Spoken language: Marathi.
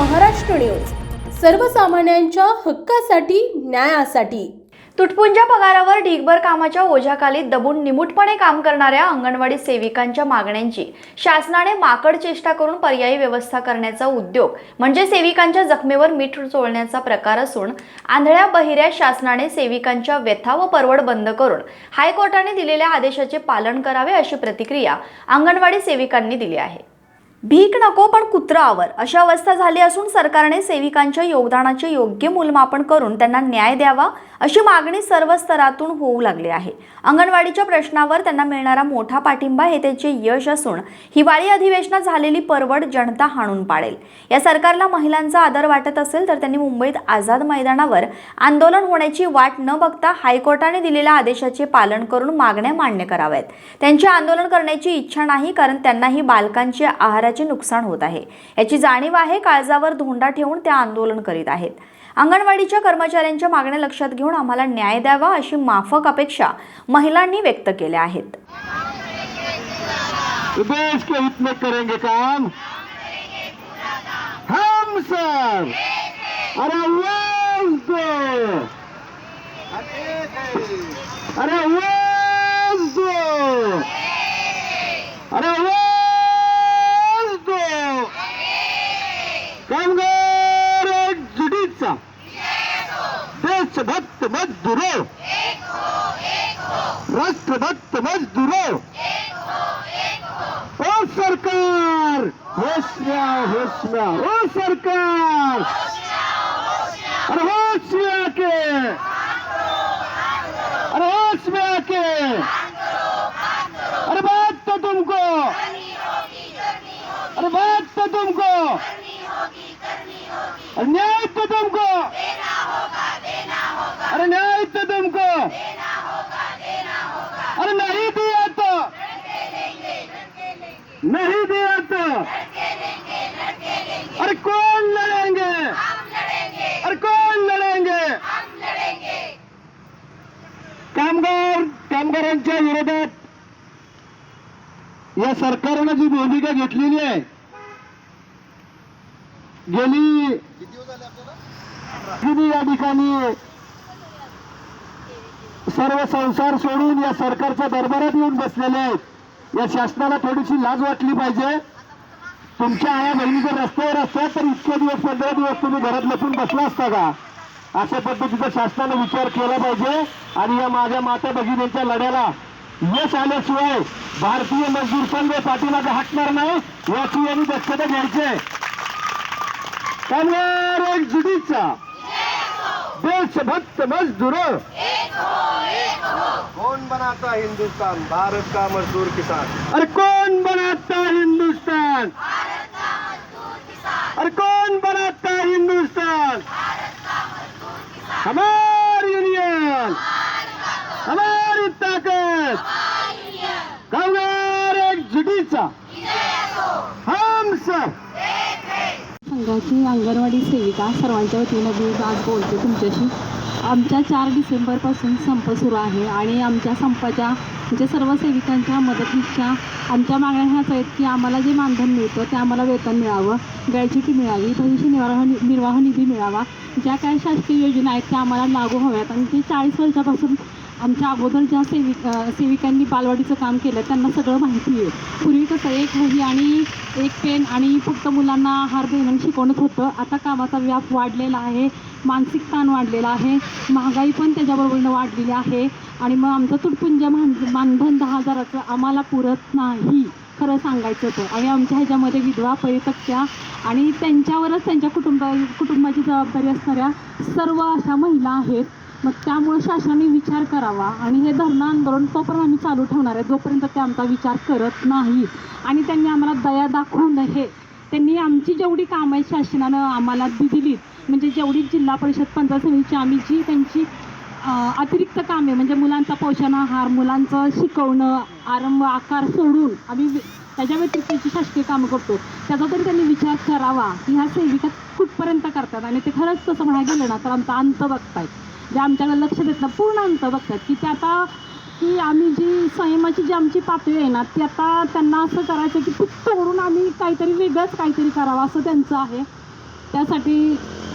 महाराष्ट्र न्यूज. सर्वसामान्यांच्या हक्कासाठी न्यायासाठी. तुटपुंजा पगारावर ढीगभर कामाच्या ओझ्याखाली दबून निमूटपणे काम करणाऱ्या अंगणवाडी सेविकांच्या मागण्यांची शासनाने माकड चेष्टा करून पर्यायी व्यवस्था करण्याचा उद्योग म्हणजे सेविकांच्या जखमेवर मीठ चोळण्याचा प्रकार असून आंधळ्या बहिऱ्या शासनाने सेविकांच्या व्यथा व परवड बंद करून हायकोर्टाने दिलेल्या आदेशाचे पालन करावे अशी प्रतिक्रिया अंगणवाडी सेविकांनी दिली आहे. भीक नको पण कुत्रा आवर अशी अवस्था झाली असून सरकारने सेविकांच्या योगदानाचे योग्य मूलमापन करून त्यांना न्याय द्यावा. अशी मागणी सर्व स्तरातून होऊ लागली आहे. अंगणवाडीच्या प्रश्नावर त्यांना मिळणारा मोठा पाठिंबा हे त्यांचे यश असून हिवाळी अधिवेशनात झालेली परवड जनता हाणून पाडेल या सरकारला महिलांचा आदर वाटत असेल तर त्यांनी मुंबईत आझाद मैदानावर आंदोलन होण्याची वाट न बघता हायकोर्टाने दिलेल्या आदेशाचे पालन करून मागण्या मान्य कराव्यात. त्यांचे आंदोलन करण्याची इच्छा नाही कारण त्यांनाही बालकांचे आहाराचे नुकसान होत आहे. याची जाणीव आहे काळजावर धोंडा ठेवून त्या आंदोलन करीत आहेत. अंगणवाडीच्या कर्मचाऱ्यांच्या मागण्या लक्षात घेऊन आम्हाला न्याय द्यावा अशी माफक अपेक्षा महिलांनी व्यक्त केल्या आहेत. देश के हित में करेंगे काम। हम अरे आवाज दो अरे आवाज दो अरे आवाज दो कामगार एकजुटीचा देशभक्त मजदूरो। राष्ट्रभक्त मजदूरो। ओ सरकार! होश में ओ सरकार! अरे होश में आके अरे होश में आके अरे बात तो तुमको! अरे बात तो तुमको! न्याय तो तुमको! अरे न्याय तो तुमको. अरे नहीं दिया तो. नहीं दिया तो. अरे कौन लड़ेंगे? अरे कौन लड़ेंगे? कामगार कामगारांच्या विरोधात या सरकारनं जी भूमिका घेतलेली आहे गेली किती या ठिकाणी सर्व संसार सोडून या सरकारच्या दरबारात येऊन बसलेले आहेत. या शासनाला थोडीशी लाज वाटली पाहिजे. तुमच्या आया बहिणी जर रस्त्यावर असतात तर इतके दिवस पंधरा दिवस तुम्ही घरात लपून बसला असता का? अशा पद्धतीचा शासनाने विचार केला पाहिजे. आणि या माझ्या माता भगिनींच्या लढ्याला यश आल्याशिवाय भारतीय मजदूर संघ पाठीमागे हटणार नाही याची यांनी दक्षता घ्यायचे कामगार एक जुडीचा देशभक्त मजदूर. बनाता हिंदुस्तान? भारत का मजदूर किसान? अरे कौन बनाता हिंदुस्तान? अरे कौन बनाता हिंदुस्तान? हमारी यूनियन हमारी ताकत! कामगार एक जुटीचा हम सब! संघाची अंगणवाडी सेविका सर्वांच्या वतीनं मी आज बोलते तुमच्याशी. आमच्या चार डिसेंबरपासून संप सुरू आहे आणि आमच्या संपाच्या म्हणजे सर्व सेविकांच्या मदतीच्या आमच्या मागण्या ह्याच आहेत की आम्हाला जे मानधन मिळतं ते आम्हाला वेतन मिळावं ग्रॅच्युटी मिळावी भविष्य निर्वाह निर्वाह निधी मिळावा ज्या काही शासकीय योजना आहेत त्या आम्हाला लागू हव्यात आणि ते चाळीस वर्षापासून आमच्या अगोदर ज्या सेविक सेविकांनी बालवाडीचं काम केलं त्यांना सगळं माहिती आहे. पूर्वी कसं एक वही आणि एक पेन आणि फक्त मुलांना आहार देणं शिकवणत होतं. आता कामाचा व्याप वाढलेला आहे. मानसिक ताण वाढलेला आहे. महागाई पण त्याच्याबरोबरीनं वाढलेली आहे. आणि मग आमचं तुटपुंज मान मानधन दहा हजाराचं आम्हाला पुरत नाही खरं सांगायचं तर. आणि आमच्या ह्याच्यामध्ये विधवा परितक्त्या आणि त्यांच्यावरच त्यांच्या कुटुंबा कुटुंबाची जबाबदारी असणाऱ्या सर्व अशा महिला आहेत. मग त्यामुळे शासनाने विचार करावा. आणि हे धरणं आंदोलन तोपर्यंत आम्ही चालू ठेवणार आहे. जोपर्यंत ते आमचा विचार करत नाही. आणि त्यांनी आम्हाला दया दाखवू नये. त्यांनी आमची जेवढी कामं आहेत शासनानं आम्हाला दि दिलीत. म्हणजे जेवढी जिल्हा परिषद पंचायत समितीची आम्ही जी त्यांची अतिरिक्त कामे म्हणजे मुलांचा पोषण आहार मुलांचं शिकवणं आरंभ आकार सोडून आम्ही त्याच्या व्यतिरिक्त शासकीय कामं करतो. त्याचा तरी त्यांनी विचार करावा की ह्या सेविका कुठपर्यंत करतात? आणि ते खरंच तसं म्हणायला गेलं ना तर आमचा अंत बघतायत. जे आमच्याकडे लक्ष देत ना पूर्ण अंत बघतात की ते आता की आम्ही जी संयमाची जी आमची पातळी आहे ना ती आता त्यांना असं करायचं की तोडून आम्ही काहीतरी वेगळंच काहीतरी करावं असं त्यांचं आहे. त्यासाठी